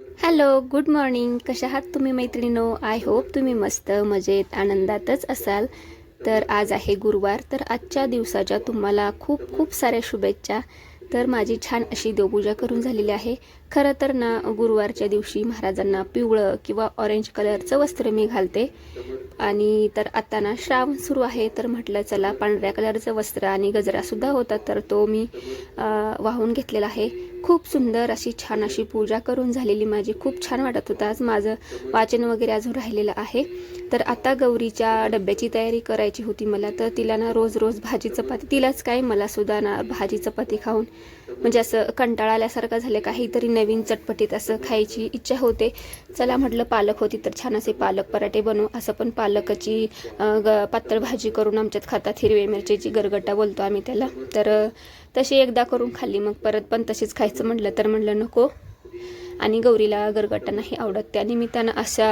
Hello good morning कशा आहात तुम्ही मैत्रिणीनो? आय होप तुम्ही मस्त मजेत आनंदातच असाल. तर आज आहे गुरुवार तर आजच्या दिवसाच्या तुम्हाला खूप खूप साऱ्या शुभेच्छा. तर माझी छान अशी देवपूजा करून झालेली आहे. खरं तर ना गुरुवारच्या दिवशी महाराजांना पिवळं किंवा ऑरेंज कलरचं वस्त्र मी घालते. आणि तर आता ना श्रावण सुरू आहे तर म्हटलं चला पांढऱ्या कलरचं वस्त्र आणि गजरासुद्धा होता तर तो मी वाहून घेतलेला आहे. खूप सुंदर अशी छान अशी पूजा करून झालेली माझी. खूप छान वाटत होतं. आज माझं वाचन वगैरे अजून राहिलेलं आहे. तर आता गौरीच्या डब्याची तयारी करायची होती मला. तर तिला ना रोज रोज भाजी चपाती तिलाच काय मला सुद्धा ना भाजी चपाती खाऊन म्हणजे असं कंटाळा आल्यासारखं झालं. काहीतरी नवीन चटपटीत असं खायची इच्छा होते. चला म्हटलं पालक होती तर छान असे पालक पराठे बनवू. असं पण पालकाची ग पातळ भाजी करून आमच्यात खातात. हिरवे मिरचीची गरगटा बोलतो आम्ही त्याला. तर तशी एकदा करून खाल्ली मग परत पण तशीच खायचं म्हटलं तर म्हटलं नको. आणि गौरीला गरगटा नाही आवडत. त्या निमित्तानं अशा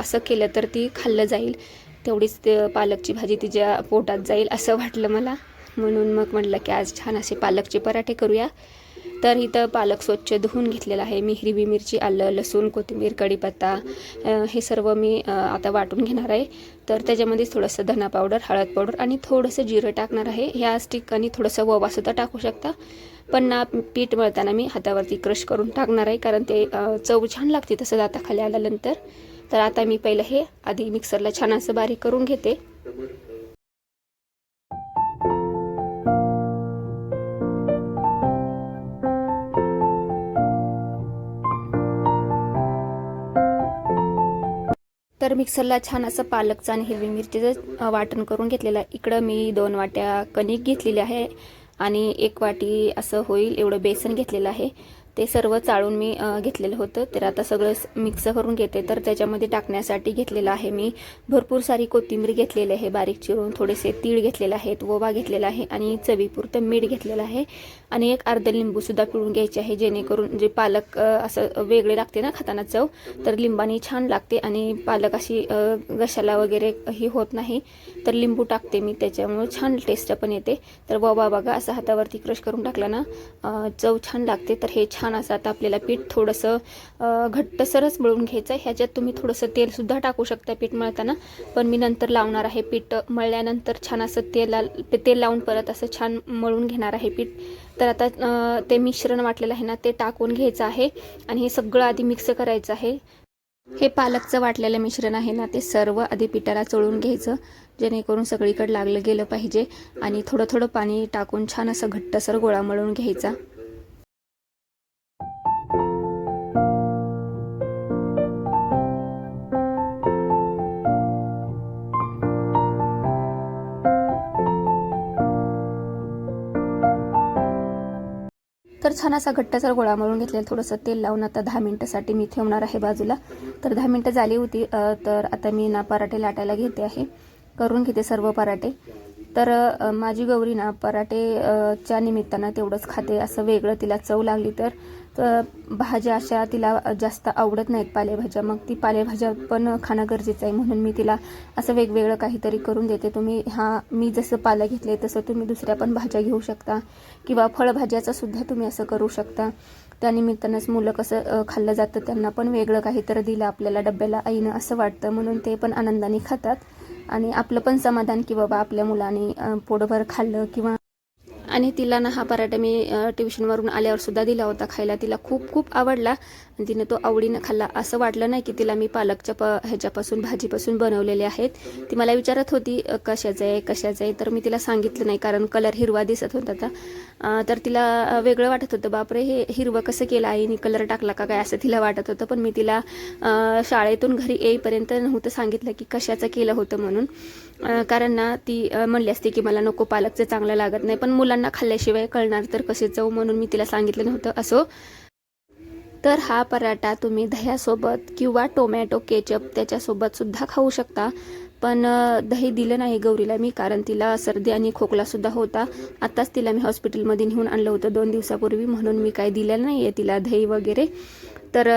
असं केलं तर ती खाल्लं जाईल. तेवढीच ते पालकची भाजी तिच्या पोटात जाईल असं वाटलं मला. म्हणून मग म्हटलं की आज छान असे पालकचे पराठे करूया. तर इथं पालक स्वच्छ धुवून घेतलेला आहे. मी हिरवी मिरची आलं लसूण कोथिंबीर कढीपत्ता हे सर्व मी आता वाटून घेणार आहे. तर त्याच्यामध्ये थोडंसं धना पावडर हळद पावडर आणि थोडंसं जिरं टाकणार आहे. ह्याच ठिकाणी थोडंसं ववासुद्धा टाकू शकता. पण ना पीठ मळताना मी हातावरती क्रश करून टाकणार आहे कारण ते चव छान लागते तसं खाली आल्यानंतर. तर आता मी पहिलं हे आधी मिक्सरला छान असं बारीक करून घेते. तर मिक्सरला छान असं पालकचं आणि हिरवी मिरचीचं वाटण करून घेतलेलं आहे. इकडं मी दोन वाट्या कणिक घेतलेली आहे आणि एक वाटी असं होईल एवढं बेसन घेतलेलं आहे. ते सर्व चाळून मी घेतलेलं होतं. तर आता सगळं मिक्स करून घेते. तर त्याच्यामध्ये टाकण्यासाठी घेतलेलं आहे मी भरपूर सारी कोथिंबीर घेतलेली आहे बारीक चिरून थोडेसे तीळ घेतलेले आहेत ओवा घेतलेला आहे आणि चवीपुरतं मीठ घेतलेलं आहे. आणि एक अर्ध लिंबूसुद्धा पिळून घ्यायचे आहे जेणेकरून जे पालक असं वेगळे लागते ना खाताना चव तर लिंबानी छान लागते आणि पालक अशी घशाला वगैरे ही होत नाही. तर लिंबू टाकते मी त्याच्यामुळे छान टेस्ट पण येते. तर बाबा बघा असं हातावरती क्रश करून टाकलं ना चव छान लागते. तर हे छान छान असं आता आपल्याला पीठ थोडंसं घट्टसरच मळून घ्यायचं आहे ह्याच्यात तुम्ही थोडंसं तेलसुद्धा टाकू शकता पीठ मळताना. पण मी नंतर लावणार आहे पीठ. मळल्यानंतर छान असं तेला तेल लावून परत असं छान मळून घेणार आहे पीठ. तर आता ते मिश्रण वाटलेलं आहे ना ते टाकून घ्यायचं आहे. आणि हे सगळं आधी मिक्स करायचं आहे. हे पालकचं वाटलेलं मिश्रण आहे ना ते सर्व आधी पिठाला चोळून घ्यायचं. जेणेकरून सगळीकडे लागलं गेलं पाहिजे. आणि थोडं थोडं पाणी टाकून छान असं घट्टसर गोळा मळून घ्यायचा. छान असा घट्टसर गोळा मळून घेतलेला थोडंसं तेल लावून आता दहा मिनटासाठी मी ठेवणार आहे बाजूला. तर दहा मिनटं झाली होती तर आता मी ना पराठे लाटायला घेते आहे. करून घेते सर्व पराठे. तर माझी गौरी ना पराठे च्या निमित्तानं तेवढंच खाते असं वेगळं तिला चव लागली तर. तर भाज्या अशा तिला जास्त आवडत नाहीत पालेभाज्या. मग ती पालेभाज्या पण खाणं गरजेचं आहे म्हणून मी तिला असं वेगवेगळं काहीतरी करून देते. तुम्ही हा मी जसं पालं घेतले तसं तुम्ही दुसऱ्या पण भाज्या घेऊ शकता किंवा फळभाज्याचा सुद्धा तुम्ही असं करू शकता. त्यानिमित्तानंच मुलं कसं खाल्लं जातं त्यांना पण वेगळं काहीतरी दिलं आपल्याला डब्याला आईनं असं वाटतं म्हणून ते पण आनंदाने खातात. आणि आपलं पण समाधान की बाबा आपल्या मुलाने पोटभर खाल्लं किंवा आणि तिला ना हा पराठा मी ट्युशनवरून आल्यावर सुद्धा दिला होता खायला. तिला खूप खूप आवडला. आणि तिने तो आवडीनं खाल्ला. असं वाटलं नाही की तिला मी पालकच्या प ह्याच्यापासून भाजीपासून बनवलेले आहेत. ती मला विचारत होती कशाचं आहे कशाचं आहे? तर मी तिला सांगितलं नाही कारण कलर हिरवा दिसत होता आता तर तिला वेगळं वाटत होतं बापरे हे हिरवं कसं केलं आईने? कलर टाकला का काय? असं तिला वाटत होतं. पण मी तिला शाळेतून घरी येईपर्यंत नव्हतं सांगितलं की कशाचं केलं होतं म्हणून. कारण ना ती म्हणली असते की मला नको पालकचं चांगलं लागत नाही पण मुलांना खाल्ल्याशिवाय कळणार तर कसे चव म्हणून मी तिला सांगितलं नव्हतं असो. तर हा पराठा तुम्ही दह्यासोबत किंवा टोमॅटो केचप त्याच्यासोबत सुद्धा खाऊ शकता. पण दही दिलं नाही गौरीला मी कारण तिला सर्दी आणि खोकलासुद्धा होता. आत्ताच तिला मी हॉस्पिटलमध्ये नेऊन आणलं होतं दोन दिवसापूर्वी म्हणून मी काय दिलेलं नाही आहे तिला दही वगैरे. तर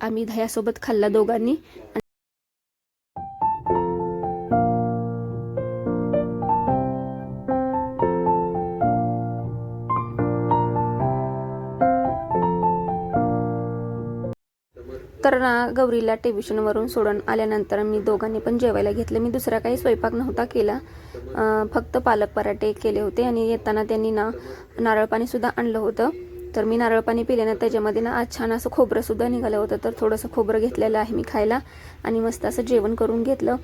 आम्ही दह्यासोबत खाल्ला दोघांनी. तर ना गौरीला टेबिशनवरून सोडून आल्यानंतर मी दोघांनी पण जेवायला घेतलं. मी दुसरा काही स्वयंपाक नव्हता केला. फक्त पालक पराठे केले होते आणि येताना त्यांनी ना नारळ पाणीसुद्धा आणलं होतं. तर मी नारळ पाणी पिले ना त्याच्यामध्ये ना आज छान असं खोबरंसुद्धा निघालं होतं. तर थोडंसं खोबरं घेतलेलं आहे मी खायला आणि मस्त असं जेवण करून घेतलं.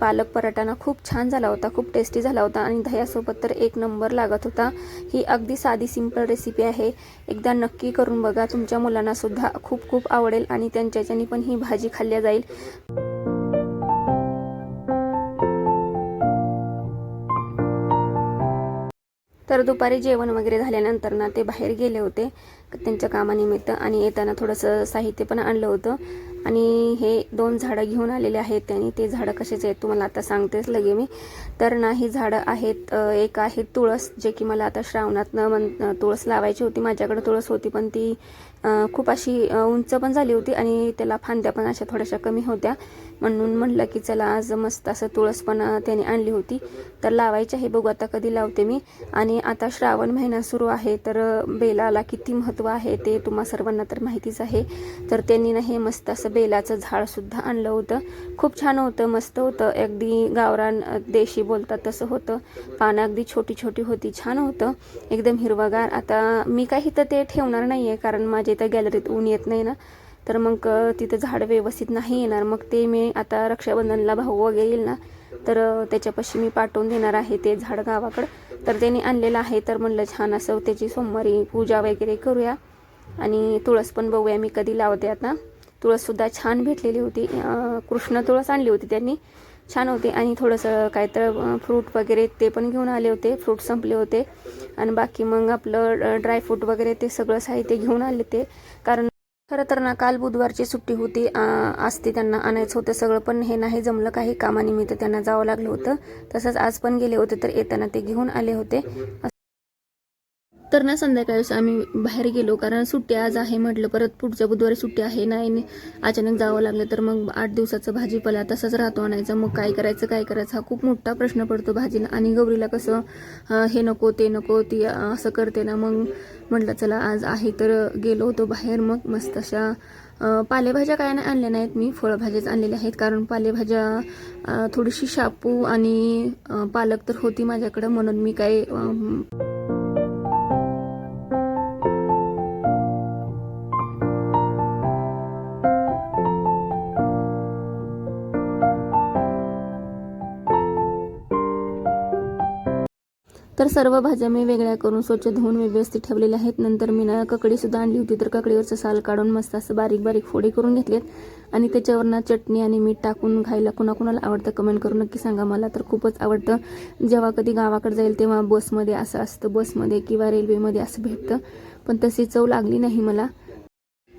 पालक पराठा ना खूप छान झाला होता खूप टेस्टी झाला होता आणि दह्यासोबत तर एक नंबर लागत होता. ही अगदी साधी सिंपल रेसिपी आहे. एकदा नक्की करून बघा तुमच्या मुलांनासुद्धा खूप खूप आवडेल आणि त्यांच्याच्यानी पण ही भाजी खाल्ल्या जाईल. तर दुपारी जेवण वगैरे झाल्यानंतर ना ते बाहेर गेले होते त्यांच्या कामानिमित्त. आणि येताना थोडंसं साहित्य पण आणलं होतं. आणि हे दोन झाडं घेऊन आलेले आहेत त्यांनी. ते झाडं कशाचे आहेत तुम्हाला आता सांगतेच लगे मी. तर ना ही झाडं आहेत एक आहे तुळस जे की मला आता श्रावणात मन तुळस लावायची होती. माझ्याकडे तुळस होती पण ती खूप अशी उंच पण झाली होती आणि त्याला फांद्या पण अशा थोड्याशा कमी होत्या. म्हणून म्हटलं की चला आज मस्त असं तुळस पण त्याने आणली होती. तर लावायची आहे बघू आता कधी लावते मी. आणि आता श्रावण महिना सुरू आहे तर बेलाला किती महत्त्व आहे ते तुम्हा सर्वांना तर माहितीच आहे. तर त्यांनी ना हे मस्त असं बेलाचं झाडसुद्धा आणलं होतं. खूप छान होतं मस्त होतं. अगदी गावरान देशी बोलतात तसं होतं. पानं अगदी छोटी छोटी होती छान होतं. एकदम हिरवगार. आता मी काही तर ते ठेवणार नाही आहे कारण माझ्या इथं गॅलरीत ऊन येत नाही ना. तर मग तिथं झाड व्यवस्थित नाही येणार. मग ते मी आता रक्षाबंधनला भाऊ वगैरे येईल ना तर त्याच्यापाशी मी पाठवून देणार आहे ते झाड गावाकडं. तर त्यांनी आणलेलं आहे तर म्हणलं छान असं त्याची सोमवारी पूजा वगैरे करूया. आणि तुळस पण बघूया मी कधी लावते आता. तुळससुद्धा छान भेटलेली होती. कृष्ण तुळस आणली होती त्यांनी. छान होती. आणि थोडंसं काय तर फ्रूट वगैरे ते पण घेऊन आले होते. फ्रूट संपले होते. आणि बाकी मग आपलं ड्रायफ्रूट वगैरे ते सगळं साहित्य घेऊन आले ते. कारण खरं तर ना काल बुधवारची सुट्टी होती. आ, त्यांना आणायचं होतं सगळं पण हे नाही जमलं. काही कामानिमित्त त्यांना जावं लागलं होतं. तसंच आज पण गेले होते तर येताना ते घेऊन आले होते. तर ना संध्याकाळीच आम्ही बाहेर गेलो कारण सुट्टी आज आहे म्हटलं परत पुढच्या बुधवारी सुट्टी आहे नाही नाही. अचानक जावं लागलं तर मग आठ दिवसाचं भाजीपाला तसंच राहतो आणायचा मग काय करायचं काय करायचं हा खूप मोठा प्रश्न पडतो भाजीला आणि गौरीला कसं हे नको ते नको ती असं करते ना मग म्हटलं चला आज आहे तर गेलो होतो बाहेर मग मस्त अशा पालेभाज्या काय नाही आणल्या नाहीत मी फळभाज्याच आणलेल्या आहेत कारण पालेभाज्या थोडीशी शापू आणि पालक तर होती माझ्याकडं म्हणून मी काय तर सर्व भाज्या मी वेगळ्या करून स्वच्छ धुवून व्यवस्थित ठेवलेल्या आहेत. नंतर मी ना ककडी सुद्धा आणली होती तर ककडीवरचं साल काढून मस्त असं बारीक बारीक फोडी करून घेतलेत. आणि त्याच्यावर ना चटणी आणि मीठ टाकून खायला कुणाकुणाला आवडतं कमेंट करून नक्की सांगा मला. तर खूपच आवडतं. जेव्हा कधी गावाकडे जाईल तेव्हा बसमध्ये असं असतं बसमध्ये किंवा रेल्वेमध्ये असं भेटतं. पण तशी चव लागली नाही मला.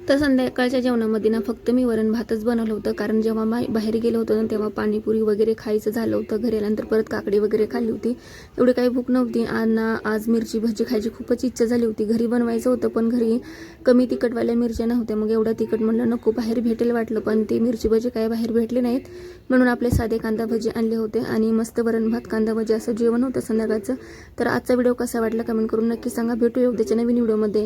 तर संध्याकाळच्या जेवणामध्ये ना फक्त मी वरण भातच बनवलं होतं. कारण जेव्हा मा- बाहेर गेलो होतो ना तेव्हा पाणीपुरी वगैरे खायचं झालं होतं. घरी आल्यानंतर परत काकडी वगैरे खाल्ली होती. एवढी काही भूक नव्हती. आणि ना आज मिरची भजी खायची खूपच इच्छा झाली होती. घरी बनवायचं होतं पण घरी कमी तिखटवाल्या मिरच्या नव्हत्या. मग एवढं तिखट म्हणलं नको बाहेर भेटेल वाटलं. पण ते मिरची भजी काय बाहेर भेटले नाहीत. म्हणून आपले साधे कांदा भजी आणले होते. आणि मस्त वरण भात कांदा भजी असं जेवण होतं संध्याकाळचं. तर आजचा व्हिडिओ कसा वाटला कमेंट करून नक्की सांगा. भेटूया उद्याच्या नवीन व्हिडिओमध्ये.